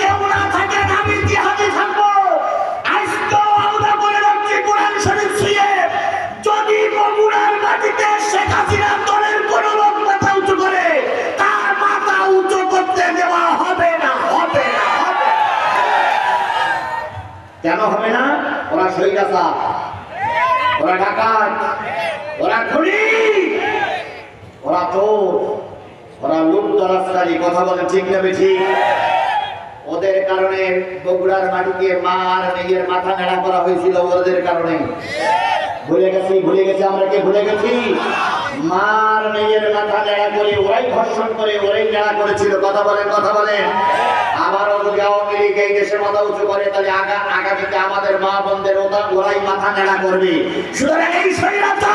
কেউ না থাকেন, আমি জিহাদি থাকব। আজকেও বলে রাখছি, কোরআন যদি বগুড়ার মাটিতে শেখ হাসিনা দলের কোন তার মাথা উঁচু করতে দেওয়া হবে না হবে না কেন হবে না? ওরা ওরা ডাকাত, ওরা খুনি ওরা চোর ওরা লুট তরাসকারী কথা বলে ঠিক নেবে ঠিক ওদের কারণে বগুড়ার মাটিকে মার মেয়ের মাথা নেড়া করা হয়েছিল ওদের কারণে। ভুলে গেছি ভুলে গেছি, আমরা কে ভুলে গেছি? মার মেয়ের মাথা নেড়া করে ওরাই ধর্ষণ করে, ওরাই নেড়া করেছিল। কথা বলেন কথা বলেন। লীগ এই দেশে মাথা উঁচু করে, তাহলে আগা, আগামীতে আমাদের মা বোনদের ওটা ওরাই মাথা নেড়া করবে। এই বাচ্চা